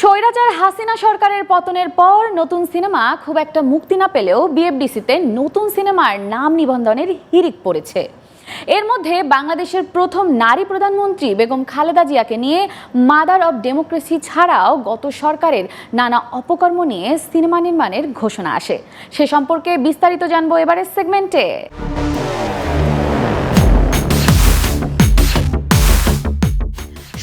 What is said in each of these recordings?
স্বৈরাচার হাসিনা সরকারের পতনের পর নতুন সিনেমা খুব একটা মুক্তি না পেলেও বিএফডিসিতে নতুন সিনেমার নাম নিবন্ধনের হিরিক পড়েছে। এর মধ্যে বাংলাদেশের প্রথম নারী প্রধানমন্ত্রী বেগম খালেদা জিয়াকে নিয়ে মাদার অব ডেমোক্রেসি ছাড়াও গত সরকারের নানা অপকর্ম নিয়ে সিনেমা নির্মাণের ঘোষণা আসে। সে সম্পর্কে বিস্তারিত জানব এবারের সেগমেন্টে।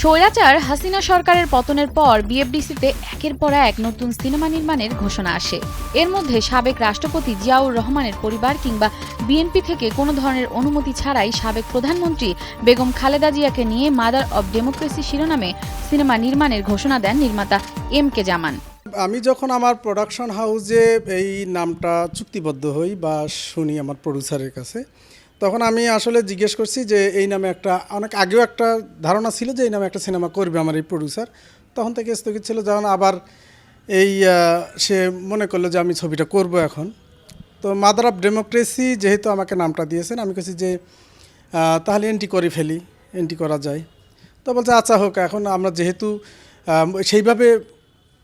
স্বৈরাচার হাসিনা সরকারের পতনের পর বিএফডিসিতে একের পর এক নতুন সিনেমা নির্মাণের ঘোষণা আসে। এর মধ্যে সাবেক রাষ্ট্রপতি জিয়াউর রহমানের পরিবার কিংবা বিএনপি থেকে কোনো ধরনের অনুমতি ছাড়াই সাবেক প্রধানমন্ত্রী বেগম খালেদা জিয়াকে নিয়ে মাদার অব ডেমোক্রেসি শিরোনামে সিনেমা নির্মাণের ঘোষণা দেন নির্মাতা এম কে জামান। আমি যখন আমার প্রোডাকশন হাউসে এই নামটা চুক্তিবদ্ধ হই বা শুনি আমার প্রডিউসারের কাছে তখন আমি আসলে জিজ্ঞেস করছি যে এই নামে একটা, অনেক আগেও একটা ধারণা ছিল যে এই নামে একটা সিনেমা করবে আমার এই প্রডিউসার তখন থেকে স্থগিত ছিল যখন আবার এই সে মনে করল যে আমি ছবিটা করব এখন। তো মাদার অফ ডেমোক্রেসি যেহেতু আমাকে নামটা দিয়েছেন, আমি কাছি যে তাহলে এন্ট্রি করে ফেলি এন্ট্রি করা যায়। তো বলছে আচ্ছা হোক, এখন আমরা যেহেতু সেইভাবে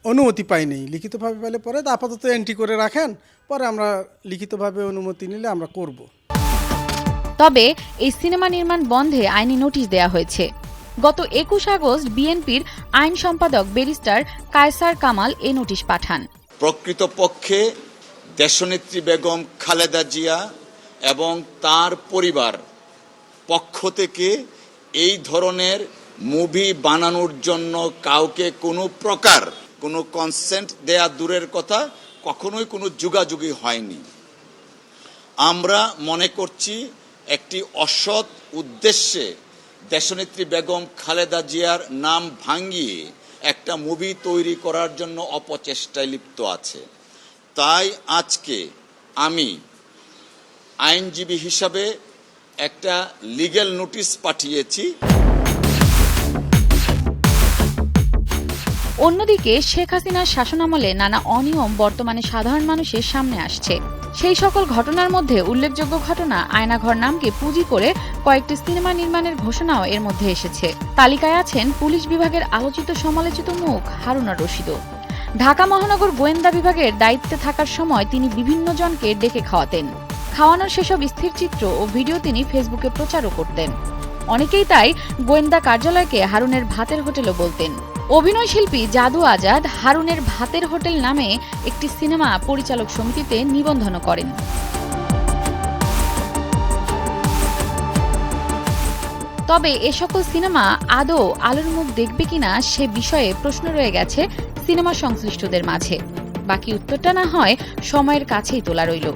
অনুমতি পাইনি, লিখিতভাবে পেলে পরে আপাতত এন্ট্রি করে রাখেন, পরে আমরা লিখিতভাবে অনুমতি নিলে আমরা করব। তবে এই সিনেমা নির্মাণ বন্ধে আইনি নোটিশ দেয়া হয়েছে। গত একুশ আগস্ট বিএনপির আইন সম্পাদক ব্যারিস্টার কায়সার কামাল এই নোটিশ পাঠান। প্রকৃতপক্ষে দেশনেত্রী বেগম খালেদা জিয়া এবং তার পরিবার পক্ষ থেকে এই ধরনের মুভি বানানোর জন্য কাউকে কোনো প্রকার কোনো কনসেন্ট দেয়া দূরের কথা কখনোই কোনো যুগাযুগি হয়নি। আমরা মনে করছি একটি অসৎ উদ্দেশ্যে দেশনেত্রী বেগম খালেদা জিয়ার নাম ভাঙিয়ে একটা মুভি তৈরি করার জন্য অপচেষ্টায় লিপ্ত আছে। তাই আজকে আমি আইনজীবী হিসাবে একটা লিগ্যাল নোটিশ পাঠিয়েছি। অন্যদিকে শেখ হাসিনার শাসনামলে নানা অনিয়ম বর্তমানে সাধারণ মানুষের সামনে আসছে। সেই সকল ঘটনার মধ্যে উল্লেখযোগ্য ঘটনা আয়নাঘর নামকে পুঁজি করে কয়েকটি সিনেমা নির্মাণের ঘোষণাও এর মধ্যে এসেছে। তালিকায় আছেন পুলিশ বিভাগের আলোচিত সমালোচিত মুখ হারুনা রশিদও। ঢাকা মহানগর গোয়েন্দা বিভাগের দায়িত্বে থাকার সময় তিনি বিভিন্ন জনকে ডেকে খাওয়াতেন। খাওয়ানোর সেসব স্থির চিত্র ও ভিডিও তিনি ফেসবুকে প্রচারও করতেন। অনেকেই তাই গোয়েন্দা কার্যালয়কে হারুনের ভাতের হোটেলও বলতেন। অভিনয় শিল্পী জাদু আজাদ হারুনের ভাতের হোটেল নামে একটি সিনেমা পরিচালক সমিতিতে নিবন্ধন করেন। তবে এ সকল সিনেমা আদৌ আলোর মুখ দেখবে কিনা সে বিষয়ে প্রশ্ন রয়ে গেছে সিনেমা সংশ্লিষ্টদের মাঝে। বাকি উত্তরটা না হয় সময়ের কাছেই তোলা রইল।